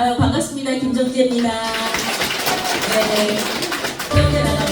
아유 반갑습니다 김정재입니다. 네, 네. 기억에 나갑니다.